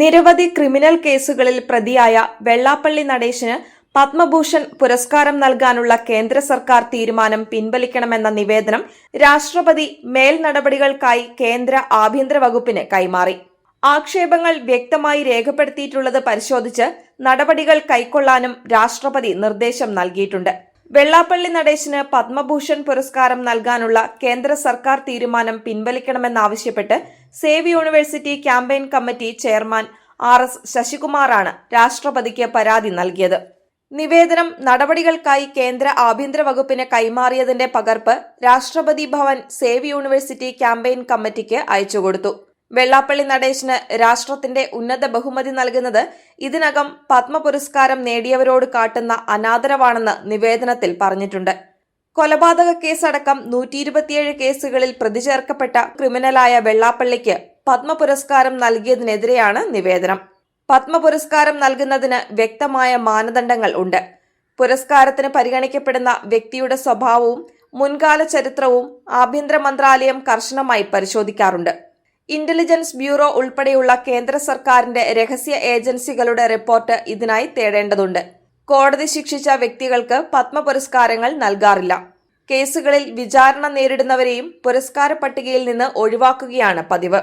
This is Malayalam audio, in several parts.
നിരവധി ക്രിമിനൽ കേസുകളിൽ പ്രതിയായ വെള്ളാപ്പള്ളി നടേശന് പത്മഭൂഷൺ പുരസ്കാരം നൽകാനുള്ള കേന്ദ്ര സർക്കാർ തീരുമാനം പിൻവലിക്കണമെന്ന നിവേദനം രാഷ്ട്രപതി മേൽ നടപടികൾക്കായി കേന്ദ്ര ആഭ്യന്തര വകുപ്പിന് കൈമാറി. ആക്ഷേപങ്ങൾ വ്യക്തമായി രേഖപ്പെടുത്തിയിട്ടുള്ളത് പരിശോധിച്ച് നടപടികൾ കൈക്കൊള്ളാനും രാഷ്ട്രപതി നിർദ്ദേശം നൽകിയിട്ടുണ്ട്. വെള്ളാപ്പള്ളി നടേശന് പത്മഭൂഷൺ പുരസ്കാരം നൽകാനുള്ള കേന്ദ്ര സർക്കാർ തീരുമാനം പിൻവലിക്കണമെന്നാവശ്യപ്പെട്ട് save university campaign committee chairman R S ശശികുമാറാണ് രാഷ്ട്രപതിക്ക് പരാതി നൽകിയത്. നിവേദനം നടപടികൾക്കായി കേന്ദ്ര ആഭ്യന്തര വകുപ്പിന് കൈമാറിയതിന്റെ പകർപ്പ് രാഷ്ട്രപതി ഭവൻ സേവ് യൂണിവേഴ്സിറ്റി ക്യാമ്പയിൻ കമ്മിറ്റിക്ക് അയച്ചുകൊടുത്തു. വെള്ളാപ്പള്ളി നടേശന് രാഷ്ട്രത്തിന്റെ ഉന്നത ബഹുമതി നൽകുന്നത് ഇതിനകം പത്മ പുരസ്കാരം നേടിയവരോട് കാട്ടുന്ന അനാദരവാണെന്ന് നിവേദനത്തിൽ പറഞ്ഞിട്ടുണ്ട്. കൊലപാതക കേസടക്കം നൂറ്റി ഇരുപത്തിയേഴ് കേസുകളിൽ പ്രതിചേർക്കപ്പെട്ട ക്രിമിനലായ വെള്ളാപ്പള്ളിക്ക് പത്മ പുരസ്കാരം നൽകിയതിനെതിരെയാണ് നിവേദനം. പത്മ പുരസ്കാരം നൽകുന്നതിന് വ്യക്തമായ മാനദണ്ഡങ്ങൾ ഉണ്ട്. പുരസ്കാരത്തിന് പരിഗണിക്കപ്പെടുന്ന വ്യക്തിയുടെ സ്വഭാവവും മുൻകാല ചരിത്രവും ആഭ്യന്തര മന്ത്രാലയം കർശനമായി പരിശോധിക്കാറുണ്ട്. ഇന്റലിജൻസ് ബ്യൂറോ ഉൾപ്പെടെയുള്ള കേന്ദ്ര സർക്കാരിന്റെ രഹസ്യ ഏജൻസികളുടെ റിപ്പോർട്ട് ഇതിനായി തേടേണ്ടതുണ്ട്. കോടതി ശിക്ഷിച്ച വ്യക്തികൾക്ക് പത്മ പുരസ്കാരങ്ങൾ നൽകാറില്ല. കേസുകളിൽ വിചാരണ നേരിടുന്നവരെയും പുരസ്കാര പട്ടികയിൽ നിന്ന് ഒഴിവാക്കുകയാണ് പതിവ്.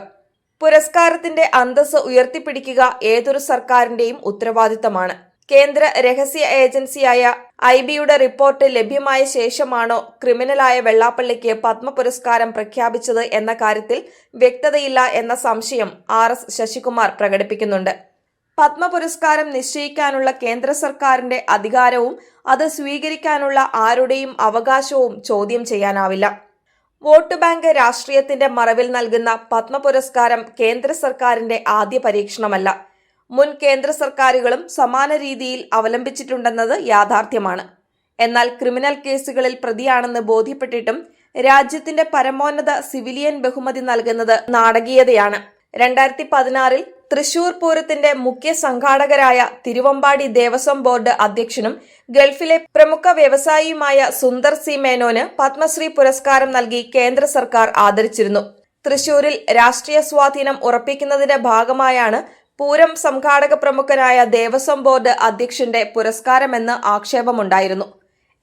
പുരസ്കാരത്തിന്റെ അന്തസ് ഉയർത്തിപ്പിടിക്കുക ഏതൊരു സർക്കാരിന്റെയും ഉത്തരവാദിത്തമാണ്. കേന്ദ്ര രഹസ്യ ഏജൻസിയായ ഐ ബിയുടെ റിപ്പോർട്ട് ലഭ്യമായ ശേഷമാണോ ക്രിമിനലായ വെള്ളാപ്പള്ളിക്ക് പത്മ പുരസ്കാരം പ്രഖ്യാപിച്ചത് എന്ന കാര്യത്തിൽ വ്യക്തതയില്ല എന്ന സംശയം ആർ എസ് ശശികുമാർ പ്രകടിപ്പിക്കുന്നുണ്ട്. പത്മ പുരസ്കാരം നിശ്ചയിക്കാനുള്ള കേന്ദ്ര സർക്കാരിന്റെ അധികാരവും അത് സ്വീകരിക്കാനുള്ള ആരുടെയും അവകാശവും ചോദ്യം ചെയ്യാനാവില്ല. വോട്ട് ബാങ്ക് രാഷ്ട്രീയത്തിന്റെ മറവിൽ നൽകുന്ന പത്മ പുരസ്കാരം കേന്ദ്ര സർക്കാരിന്റെ ആദ്യ പരീക്ഷണമല്ല. മുൻ കേന്ദ്ര സർക്കാരുകളും സമാന രീതിയിൽ അവലംബിച്ചിട്ടുണ്ടെന്നത് യാഥാർത്ഥ്യമാണ്. എന്നാൽ ക്രിമിനൽ കേസുകളിൽ പ്രതിയാണെന്ന് ബോധ്യപ്പെട്ടിട്ടും രാജ്യത്തിന്റെ പരമോന്നത സിവിലിയൻ ബഹുമതി നൽകുന്നത് നാടകീയതയാണ്. രണ്ടായിരത്തി പതിനാറിൽ തൃശൂർ പൂരത്തിന്റെ മുഖ്യ സംഘാടകരായ തിരുവമ്പാടി ദേവസ്വം ബോർഡ് അധ്യക്ഷനും ഗൾഫിലെ പ്രമുഖ വ്യവസായിയുമായ സുന്ദർ സി മേനോന് പത്മശ്രീ പുരസ്കാരം നൽകി കേന്ദ്ര സർക്കാർ ആദരിച്ചിരുന്നു. തൃശൂരിൽ രാഷ്ട്രീയ സ്വാധീനം ഉറപ്പിക്കുന്നതിന്റെ ഭാഗമായാണ് പൂരം സംഘാടക പ്രമുഖനായ ദേവസ്വം ബോർഡ് അധ്യക്ഷന്റെ പുരസ്കാരമെന്ന് ആക്ഷേപമുണ്ടായിരുന്നു.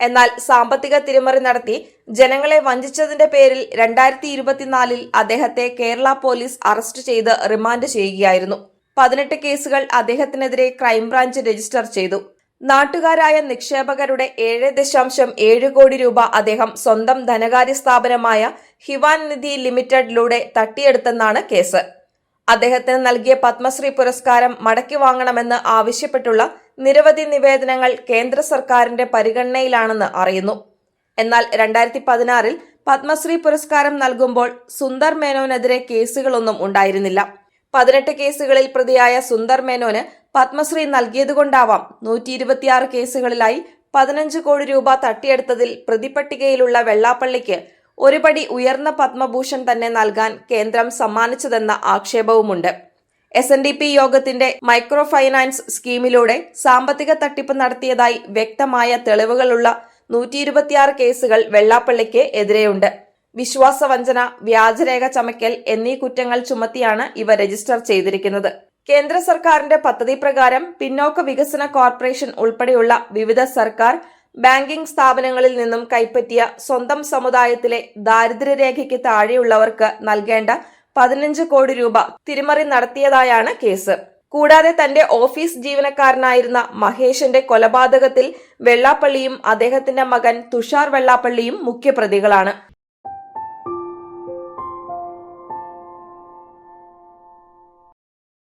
എന്നാൽ സാമ്പത്തിക തിരിമറി നടത്തി ജനങ്ങളെ വഞ്ചിച്ചതിന്റെ പേരിൽ രണ്ടായിരത്തി ഇരുപത്തിനാലിൽ അദ്ദേഹത്തെ കേരള പോലീസ് അറസ്റ്റ് ചെയ്ത് റിമാൻഡ് ചെയ്യുകയായിരുന്നു. പതിനെട്ട് കേസുകൾ അദ്ദേഹത്തിനെതിരെ ക്രൈംബ്രാഞ്ച് രജിസ്റ്റർ ചെയ്തു. നാട്ടുകാരായ നിക്ഷേപകരുടെ ഏഴ് ദശാംശം ഏഴ് കോടി രൂപ അദ്ദേഹം സ്വന്തം ധനകാര്യ സ്ഥാപനമായ ഹിവാൻ നിധി ലിമിറ്റഡിലൂടെ തട്ടിയെടുത്തെന്നാണ് കേസ്. അദ്ദേഹത്തിന് നൽകിയ പത്മശ്രീ പുരസ്കാരം മടക്കി വാങ്ങണമെന്ന് ആവശ്യപ്പെട്ടുള്ള നിരവധി നിവേദനങ്ങൾ കേന്ദ്ര സർക്കാരിന്റെ പരിഗണനയിലാണെന്ന് അറിയുന്നു. എന്നാൽ രണ്ടായിരത്തി പതിനാറിൽ പത്മശ്രീ പുരസ്കാരം നൽകുമ്പോൾ സുന്ദർ മേനോനെതിരെ കേസുകളൊന്നും ഉണ്ടായിരുന്നില്ല. പതിനെട്ട് കേസുകളിൽ പ്രതിയായ സുന്ദർ മേനോന് പത്മശ്രീ നൽകിയതുകൊണ്ടാവാം നൂറ്റി ഇരുപത്തിയാറ് കേസുകളിലായി പതിനഞ്ച് കോടി രൂപ തട്ടിയെടുത്തതിൽ പ്രതിപട്ടികയിലുള്ള വെള്ളാപ്പള്ളിക്ക് ഒരുപടി ഉയർന്ന പത്മഭൂഷൺ തന്നെ നൽകാൻ കേന്ദ്രം സമ്മാനിച്ചതെന്ന ആക്ഷേപവുമുണ്ട്. എസ് എൻ ഡി പി യോഗത്തിന്റെ മൈക്രോ ഫൈനാൻസ് സ്കീമിലൂടെ സാമ്പത്തിക തട്ടിപ്പ് നടത്തിയതായി വ്യക്തമായ തെളിവുകളുള്ള നൂറ്റി ഇരുപത്തിയാറ് കേസുകൾ വെള്ളാപ്പള്ളിക്ക് എതിരെയുണ്ട്. വിശ്വാസവഞ്ചന വ്യാജരേഖ ചമയ്ക്കൽ എന്നീ കുറ്റങ്ങൾ ചുമത്തിയാണ് ഇവ രജിസ്റ്റർ ചെയ്തിരിക്കുന്നത്. കേന്ദ്ര സർക്കാരിന്റെ പദ്ധതി പ്രകാരം പിന്നോക്ക വികസന കോർപ്പറേഷൻ ഉൾപ്പെടെയുള്ള വിവിധ സർക്കാർ ബാങ്കിംഗ് സ്ഥാപനങ്ങളിൽ നിന്നും കൈപ്പറ്റിയ സ്വന്തം സമുദായത്തിലെ ദാരിദ്ര്യരേഖയ്ക്ക് താഴെയുള്ളവർക്ക് നൽകേണ്ട പതിനഞ്ച് കോടി രൂപ തിരിമറി നടത്തിയതായാണ് കേസ്. കൂടാതെ തന്റെ ഓഫീസ് ജീവനക്കാരനായിരുന്ന മഹേഷിന്റെ കൊലപാതകത്തിൽ വെള്ളാപ്പള്ളിയും അദ്ദേഹത്തിന്റെ മകൻ തുഷാർ വെള്ളാപ്പള്ളിയും മുഖ്യപ്രതികളാണ്.